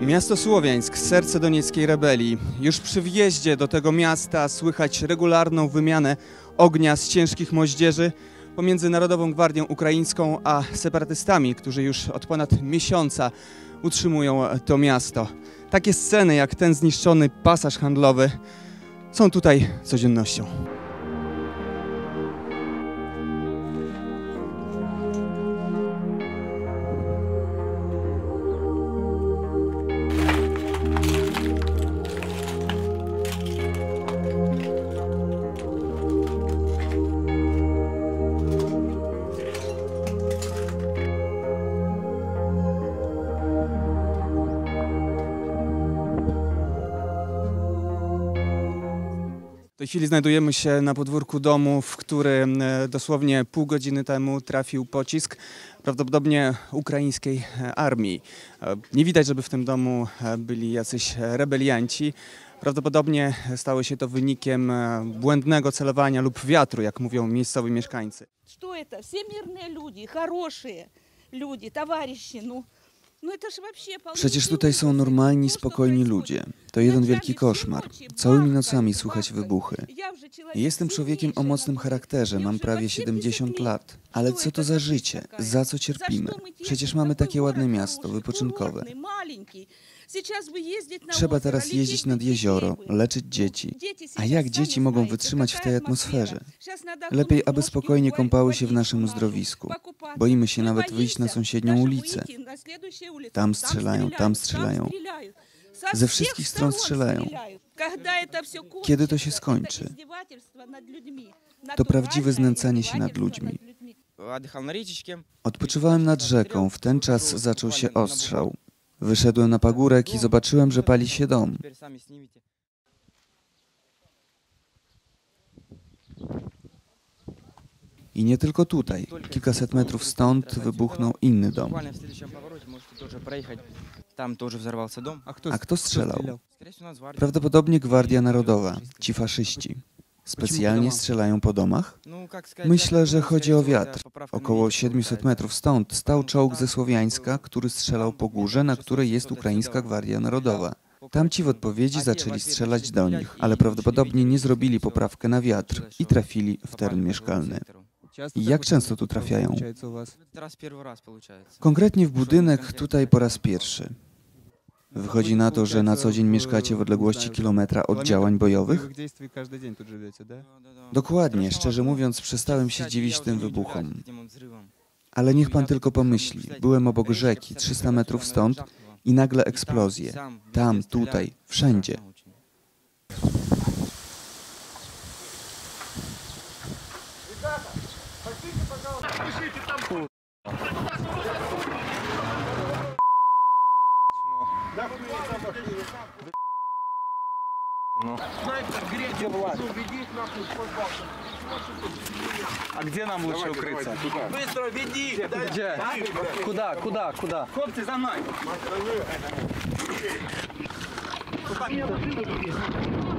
Miasto Słowiańsk, serce donieckiej rebelii. Już przy wjeździe do tego miasta słychać regularną wymianę ognia z ciężkich moździerzy pomiędzy Narodową Gwardią Ukraińską a separatystami, którzy już od ponad miesiąca utrzymują to miasto. Takie sceny jak ten zniszczony pasaż handlowy są tutaj codziennością. tej chwili znajdujemy się na podwórku domu, w którym e, dosłownie pół godziny temu trafił pocisk, prawdopodobnie ukraińskiej e, armii. E, Nie widać, żeby w tym domu e, byli jacyś rebelianci. Prawdopodobnie stało się to wynikiem e, błędnego celowania lub wiatru, jak mówią miejscowi mieszkańcy. Что это? Все мирные люди, хорошие люди, товарищи. Ну, Przecież tutaj są normalni, spokojni ludzie. To jeden wielki koszmar. Całymi nocami słychać wybuchy. Jestem człowiekiem o mocnym charakterze, mam prawie 70 lat. Ale co to za życie? Za co cierpimy? Przecież mamy takie ładne miasto, wypoczynkowe. Trzeba teraz jeździć nad jezioro, leczyć dzieci. A jak dzieci mogą wytrzymać w tej atmosferze? Lepiej, aby spokojnie kąpały się w naszym uzdrowisku. Boimy się nawet wyjść na sąsiednią ulicę. Tam strzelają, tam strzelają. Ze wszystkich stron strzelają. Kiedy to się skończy? To prawdziwe znęcanie się nad ludźmi. Odpoczywałem nad rzeką. W ten czas zaczął się ostrzał. Wyszedłem na pagórek i zobaczyłem, że pali się dom. I nie tylko tutaj. Kilkaset metrów stąd wybuchnął inny dom. A kto strzelał? Prawdopodobnie Gwardia Narodowa, ci faszyści. Specjalnie strzelają po domach? Myślę, że chodzi o wiatr. Około 700 metrów stąd stał czołg ze Słowiańska, który strzelał po górze, na której jest Ukraińska Gwardia Narodowa. Tamci w odpowiedzi zaczęli strzelać do nich, ale prawdopodobnie nie zrobili poprawkę na wiatr i trafili w teren mieszkalny. Jak często tu trafiają? Konkretnie w budynek tutaj po raz pierwszy. Wychodzi na to, że na co dzień mieszkacie w odległości kilometra od działań bojowych? Dokładnie, szczerze mówiąc, przestałem się dziwić tym wybuchom. Ale niech pan tylko pomyśli, byłem obok rzeki, 300 metrów stąd i nagle eksplozje. Tam, tutaj, wszędzie. Ну. Снайпер, гречу, убедить нахуй, а где нам лучше давайте, укрыться? Давайте, Быстро веди! Где? Да, где? Да, куда, да, куда, куда? Хлопцы, за мной! Куда?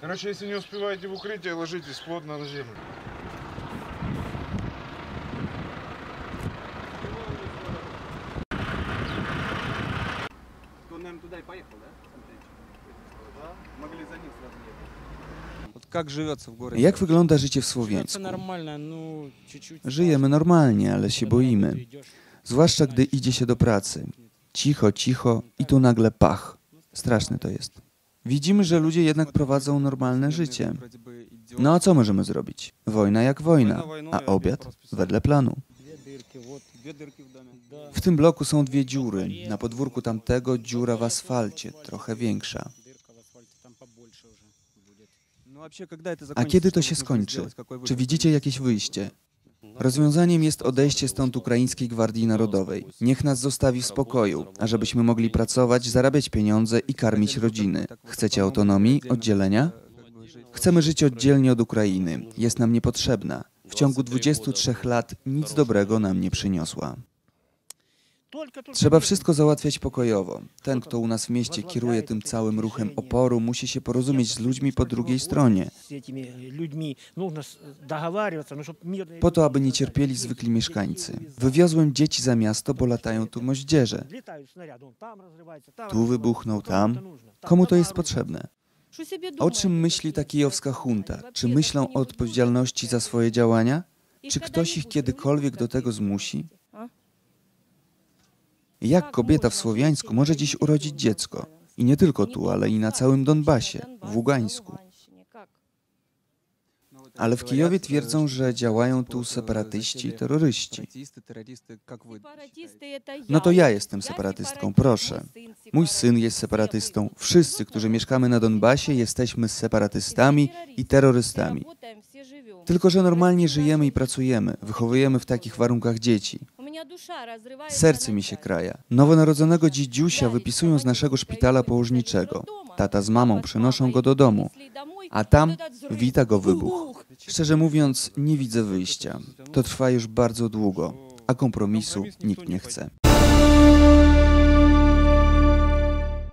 Короче, если не успеваете в укрытие, ложитесь плотно на землю. Он, наверное, туда и поехал, да? Смотрите. Могли за ним сразу ехать. Вот как живется в городе? Jak wygląda życie w Живется Słowiańsku? нормально, чуть-чуть. Żyjemy normalnie, ale się Когда boimy. ты идешь, Zwłaszcza gdy idzie się do pracy. Cicho, cicho i tu nagle pach. Straszne to jest. Widzimy, że ludzie jednak prowadzą normalne życie. No a co możemy zrobić? Wojna jak wojna, a obiad wedle planu. W tym bloku są dwie dziury. Na podwórku tamtego dziura w asfalcie, trochę większa. A kiedy to się skończy? Czy widzicie jakieś wyjście? Rozwiązaniem jest odejście stąd Ukraińskiej Gwardii Narodowej. Niech nas zostawi w spokoju, ażebyśmy mogli pracować, zarabiać pieniądze i karmić rodziny. Chcecie autonomii, oddzielenia? Chcemy żyć oddzielnie od Ukrainy. Jest nam niepotrzebna. W ciągu 23 lat nic dobrego nam nie przyniosła. Trzeba wszystko załatwiać pokojowo. Ten, kto u nas w mieście kieruje tym całym ruchem oporu, musi się porozumieć z ludźmi po drugiej stronie. Po to, aby nie cierpieli zwykli mieszkańcy. Wywiozłem dzieci za miasto, bo latają tu moździerze. Tu wybuchnął, tam. Komu to jest potrzebne? O czym myśli ta kijowska junta? Czy myślą o odpowiedzialności za swoje działania? Czy ktoś ich kiedykolwiek do tego zmusi? Jak kobieta w Słowiańsku może dziś urodzić dziecko? I nie tylko tu, ale i na całym Donbasie, w Ługańsku. Ale w Kijowie twierdzą, że działają tu separatyści i terroryści. No to ja jestem separatystką, proszę. Mój syn jest separatystą. Wszyscy, którzy mieszkamy na Donbasie, jesteśmy separatystami i terrorystami. Tylko, że normalnie żyjemy i pracujemy, wychowujemy w takich warunkach dzieci. Serce mi się kraja. Nowonarodzonego dzidziusia wypisują z naszego szpitala położniczego. Tata z mamą przynoszą go do domu, a tam wita go wybuch. Szczerze mówiąc, nie widzę wyjścia. To trwa już bardzo długo, a kompromisu nikt nie chce.